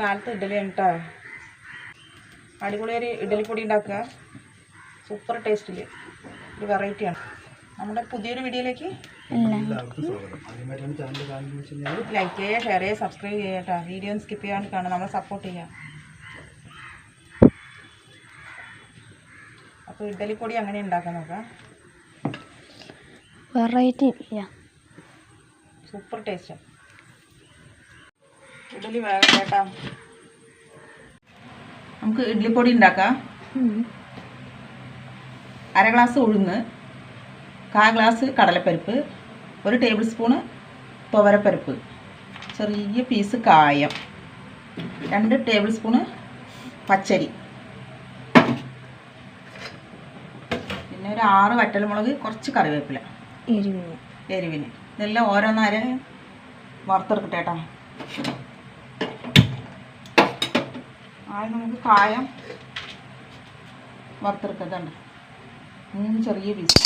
കാലത്ത് ഇഡലി കേട്ടോ അടിപൊളിയൊരു ഇഡലിപ്പൊടി ഉണ്ടാക്കുക. സൂപ്പർ ടേസ്റ്റിൽ ഒരു വെറൈറ്റിയാണ് നമ്മുടെ പുതിയൊരു വീഡിയോയിലേക്ക് ലൈക്ക് ചെയ്യുക ഷെയർ ചെയ്യുക സബ്സ്ക്രൈബ് ചെയ്യുക കേട്ടോ വീഡിയോ സ്കിപ്പ് ചെയ്യാണ്ട് കാണുക. നമ്മളെ സപ്പോർട്ട് ചെയ്യുക. അപ്പോൾ ഇഡലിപ്പൊടി അങ്ങനെ ഉണ്ടാക്കാൻ നോക്കാം. വെറൈറ്റി സൂപ്പർ ടേസ്റ്റാണ് ഇഡ്ഡലി വേഗം കേട്ടാ. നമുക്ക് ഇഡ്ഡലിപ്പൊടി ഉണ്ടാക്കാം. അര ഗ്ലാസ് ഉഴുന്ന് കാ ഗ്ലാസ് കടലപ്പരിപ്പ് ഒരു ടേബിൾ സ്പൂണ് തുവരപ്പരിപ്പ് ചെറിയ പീസ് കായം രണ്ട് ടേബിൾ സ്പൂണ് പച്ചരി. പിന്നെ ഒരു ആറ് വറ്റൽമുളക് കുറച്ച് കറിവേപ്പില. എരിവിന്. എരിവിന്. ഇതെല്ലാം ഓരോന്നര വറുത്തെടുക്കട്ടെ കേട്ടോ. ആദ്യം നമുക്ക് കായം വറുത്തെടുക്കത്തുണ്ട് മൂന്ന് ചെറിയ പീസ്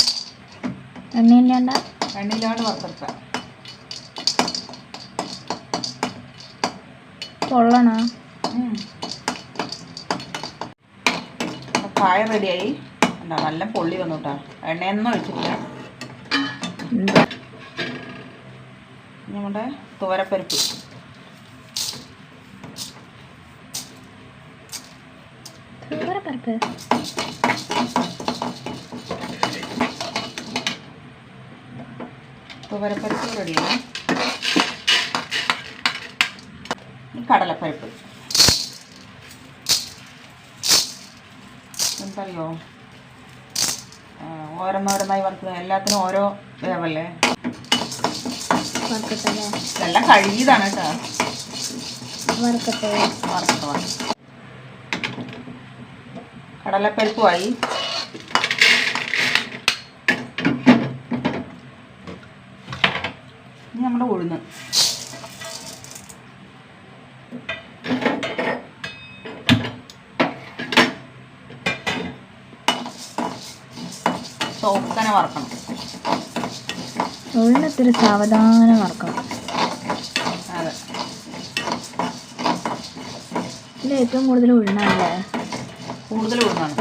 എണ്ണയില്ലാണ്ട? എണ്ണയില്ലാണ്ട് വറുത്തെടുക്കാം. പൊള്ളണ കായ റെഡിയായി. എന്താ നല്ല പൊള്ളി വന്നു കേട്ടോ എണ്ണയൊന്നും ഒഴിച്ചിട്ടില്ല. നമ്മുടെ തുവരപ്പരിപ്പ്. പരപ്പ് തുവരപ്പരിപ്പ് റെഡിയാണ് കടലപ്പരിപ്പ്. ആ, ഓരോന്നോരോന്നായി വറുക്കുക എല്ലാത്തിനും ഓരോ വേവല്ലേ? ഇതെല്ലാം കഴുകിയതാണ് കേട്ടോ. വറുക്കട്ടെ. വറുത്ത കടലപ്പരിപ്പുമായി. ഇനി നമ്മുടെ ഉഴുന്ന്. ചോക്കനെ വറക്കണം. ഉള്ളിത്തിരി സാവധാനം വറക്കണം. അതെ. ഇതിൽ ഏറ്റവും കൂടുതൽ ഉള്ളണല്ലേ കൂടുതൽ കൊടുക്കണം.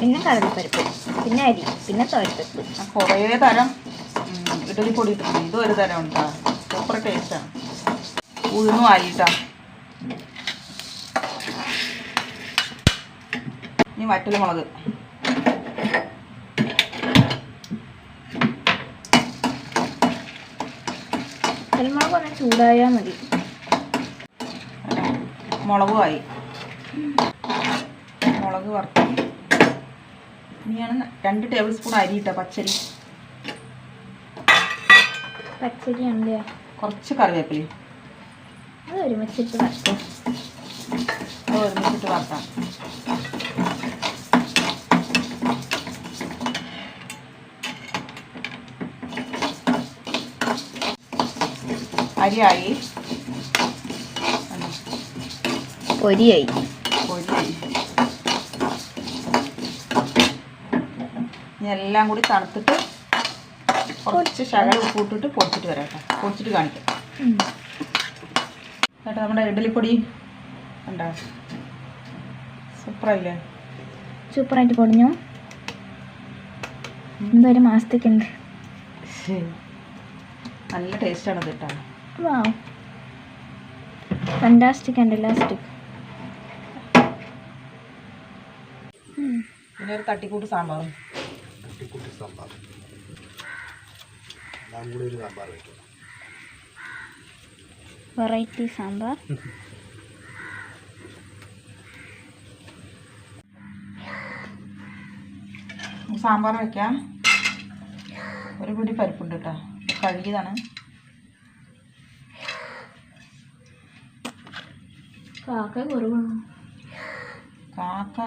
പിന്നെ കടലപ്പരിപ്പ് പിന്നെ അരി പിന്നെ തോരപ്പരിപ്പ് കുറേ തരം ഇഡലി പൊടി ഇട്ടിട്ടുണ്ട്. ഇതും ഒരു തരം ഉണ്ടാ. സൂപ്പർ ടേസ്റ്റാണ് ഉഴുന്നും ആയിട്ടാ ഇനി വറ്റൽ മുളക്. കൽമുളക് ഒന്ന് ചൂടായാൽ മതി. മുളകും ആയി മുളക് വറുത്തു ഇനിയാണ് രണ്ട് ടേബിൾ സ്പൂൺ അരി ഇട്ട പച്ചരി. പച്ചരി ഉണ്ട്. കുറച്ച് കറിവേപ്പില അത് ഒരുമിച്ചിട്ട് വറുക്കും. അത് ഒരുമിച്ചിട്ട് വറുക്കാം. അരിയായി. പൊരിയായി. ഇനി എല്ലാം കൂടി തണുത്തിട്ട് കുറച്ച് ശകലം ഉപ്പ് ഇട്ടിട്ട് പൊടിച്ചിട്ട് വരാം കേട്ടോ. പൊടിച്ചിട്ട് കാണിക്കാം. കേട്ടോ നമ്മുടെ ഇഡലിപ്പൊടി ഉണ്ടോ സൂപ്പറല്ലേ? സൂപ്പറായിട്ട് പൊടിഞ്ഞു. എന്തൊരു മാസത്തേക്കുണ്ട് നല്ല ടേസ്റ്റാണ് കേട്ടോ. ഫണ്ടാസ്റ്റിക് ആൻഡ് ഇലാസ്റ്റിക് പിന്നെ ഒരു തട്ടിക്കൂട്ട് സാമ്പാറും. സാമ്പാർ. എല്ലാം കൂടി ഒരു സാമ്പാർ വയ്ക്കും വെറൈറ്റി സാമ്പാർ. സാമ്പാർ വയ്ക്കാം ഒരു പിടി പരിപ്പുണ്ട് കേട്ടോ. കഴുകിയതാണ്. കാക്ക കുറവാണ്. കാക്ക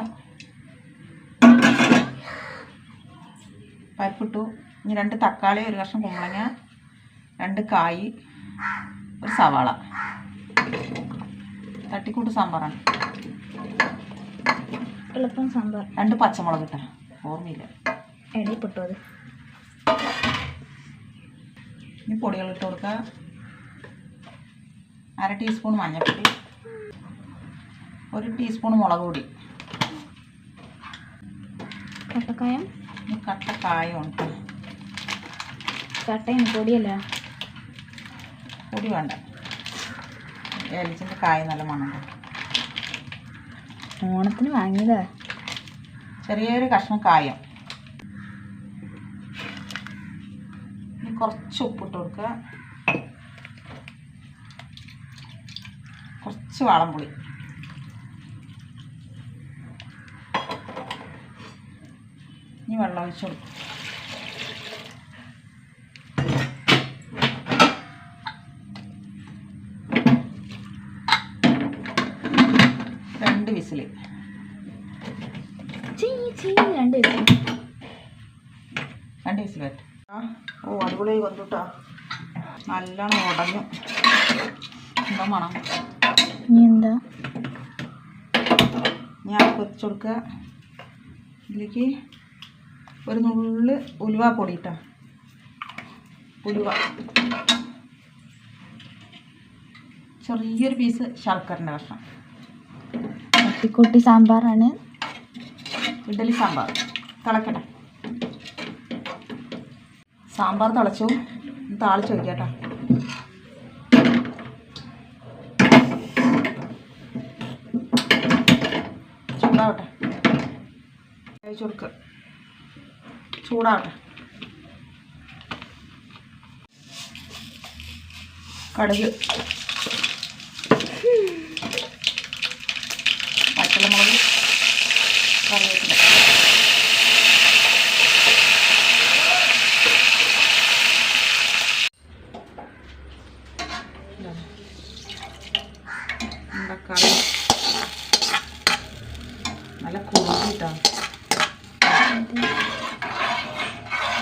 പരിപ്പിട്ടു. ഇനി രണ്ട് തക്കാളി ഒരു കഷ്ണം കുമ്പളങ്ങ രണ്ട് കായ് ഒരു സവാള. തട്ടിക്കൂട്ട് സാമ്പാറാണ്. എളുപ്പം സാമ്പാർ. രണ്ട് പച്ചമുളക് ഇട്ടാ ഓർമ്മയില്ല. എടി പൊട്ടു അത്. ഇനി പൊടികൾ ഇട്ട് കൊടുക്കുക അര ടീസ്പൂൺ മഞ്ഞൾപ്പൊടി. ഒരു ടീസ്പൂൺ മുളക് പൊടി. കട്ട കായ ഉണ്ട്. കട്ടയാണ് പൊടിയല്ല? പൊടി വേണ്ട. ഏലച്ചിന്റെ കായ നല്ല മണമുണ്ട് ഓണത്തിന് വാങ്ങിയതാ. ചെറിയൊരു കഷ്ണം കായം. കുറച്ച് ഉപ്പിട്ട് കൊടുക്കുക. കുറച്ച് വാളംപുളി. ഇനി വെള്ളം ഒഴിച്ച് കൊടുക്കും. രണ്ട് വിസിൽ. ചീ ചീ രണ്ട് വിസിൽ. രണ്ട് വിസിൽ പറ്റും ആ ഓ അടിപൊളി വന്നുട്ടാ നല്ലോണം ഉടഞ്ഞു. എന്താ മണം? ഇനി എന്താ? ഞാൻ കൊച്ചു കൊടുക്കുക. ഇതിലേക്ക് ഒരു നുള്ള് ഉലുവ പൊടി ഇട്ടാ ഉലുവ. ചെറിയൊരു പീസ് ശർക്കരന്റെ കഷ്ണം. കുട്ടി സാമ്പാറാണ്. ഇഡലി സാമ്പാർ. തിളക്കട്ടെ. സാമ്പാർ തിളച്ചു. താളിച്ച് വയ്ക്കട്ടോ ചൂടാവട്ടെ. കഴിച്ചു കൊടുക്കുക ചൂടാവട്ടെ കടുക്. നല്ല കുറുകിട്ടാണ്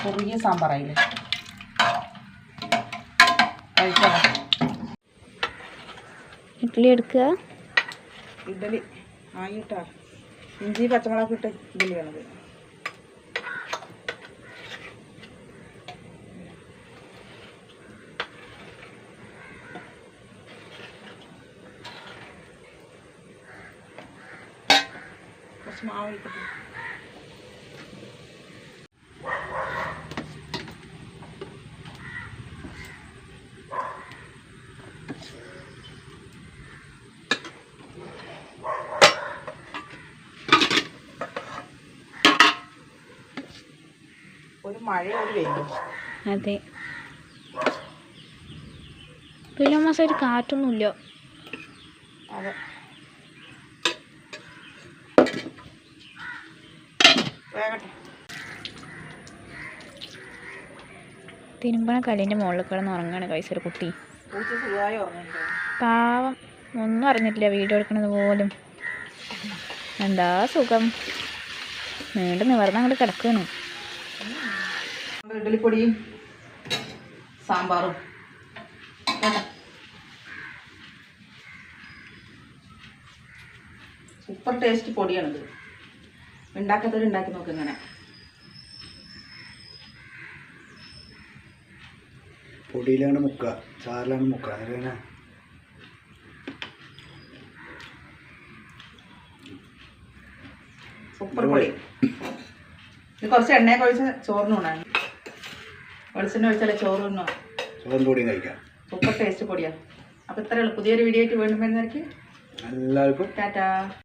കുറുകിയ സാമ്പാറായില്ലേ? കഴിക്കാം ഇഡ്ഡലി എടുക്കുക. ഇഡ്ഡലി ആയിട്ടാ ഇഞ്ചി പച്ചമുളക് ഇട്ട് ഇഡ്ഡലി വേണത് കുറച്ച് മാവ് ഒഴിക്കട്ടെ വെയിലും അതെ. പിന്നെ മാസം ഒരു കാറ്റൊന്നുമില്ല. അതെ. വേഗട്ടെ തിരുമ്പണ കല്ലിന്റെ മുകളിൽ കിടന്ന് ഉറങ്ങാണ് ഒരു കുട്ടി. പാവം. ഒന്നും അറിഞ്ഞിട്ടില്ല വീഡിയോ എടുക്കണത് പോലും. എന്താ സുഖം. നീണ്ടു നിവർന്ന് അങ്ങോട്ട് കിടക്കുകയാണ് ഇഡ്ഡലിപ്പൊടിയും സാമ്പാറും. Super taste പൊടിയാണിത്. ഉണ്ടാക്കാത്തവർ ഉണ്ടാക്കി നോക്ക് ഇങ്ങനെ. പൊടിയിലാണ് മുക്ക ചാറിലാണ് മുക്ക അങ്ങനെ സൂപ്പർ പൊടി. ഇത് കുറച്ച് എണ്ണയൊക്കെ ഒഴിച്ച് ചോറിന് വെളിച്ചെണ്ണ ഒഴിച്ചാലേ ചോറ് തിന്നോ? ചോറും പൊടിയും കഴിക്കാം. സൂപ്പർ ടേസ്റ്റ് പൊടിയാ. അപ്പോൾ ഇത്രയുള്ള പുതിയൊരു വീഡിയോ ആയിട്ട് വീണ്ടും വരുന്നവർക്ക് എല്ലാവർക്കും ടാറ്റാ.